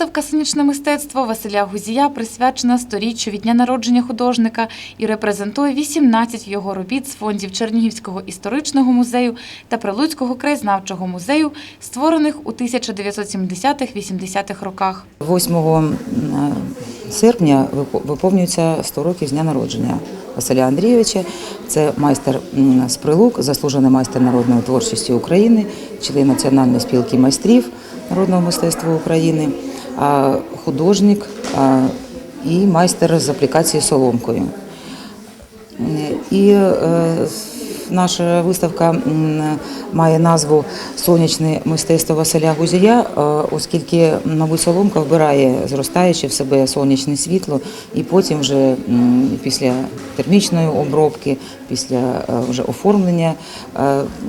Виставка Сонячне мистецтво Василя Гузія присвячена сторіччю від дня народження художника і репрезентує 18 його робіт з фондів Чернігівського історичного музею та Прилуцького краєзнавчого музею, створених у 1970-80-х роках. 8 серпня випо- виповнюється 100 років з дня народження Василя Андрійовича. Це майстер з Прилук, заслужений майстер народної творчості України, член Національної спілки майстрів народного мистецтва України, художник і майстер з аплікації соломкою. І е, наша виставка має назву Сонячне мистецтво Василя Гузія, е, оскільки, мабуть, соломка вбирає зростаюче в себе сонячне світло, і потім вже після термічної обробки, після е, вже оформлення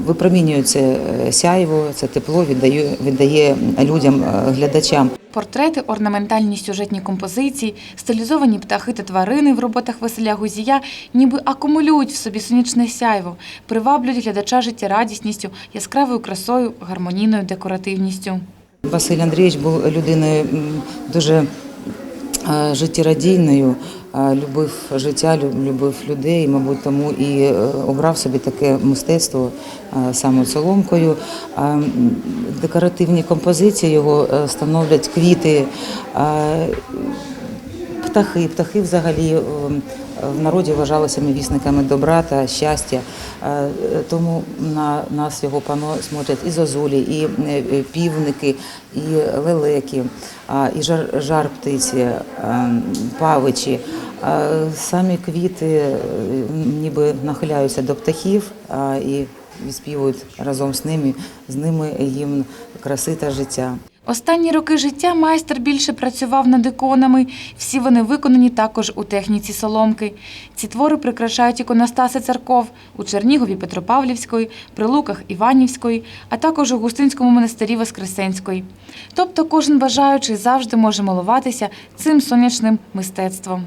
випромінюється сяйво, це тепло віддає, віддає людям, глядачам. Портрети, орнаментальні сюжетні композиції, стилізовані птахи та тварини в роботах Василя Гузія ніби акумулюють в собі сонячне сяйво, приваблюють глядача життєрадісністю, яскравою красою, гармонійною декоративністю. Василь Андрійович був людиною дуже життєрадійною, е, любив життя, любив людей, мабуть, тому і е, обрав собі таке мистецтво е, саме. Декоративні композиції його е, становлять квіти. е, Птахи, птахи взагалі е, в народі вважалися вісниками добра та щастя. Е, Тому на нас його пано смотрять і зозулі, і е, півники, і лелеки, і жар, жар птиці, е, павичі. Самі квіти е, ніби нахиляються до птахів і відспівують разом з ними, з ними гімн краси та життя. Останні роки життя майстер більше працював над іконами. Всі вони виконані також у техніці соломки. Ці твори прикрашають іконостаси церков у Чернігові Петропавлівської, Прилуках Іванівської, а також у Густинському монастирі Воскресенської. Тобто кожен бажаючий завжди може милуватися цим сонячним мистецтвом.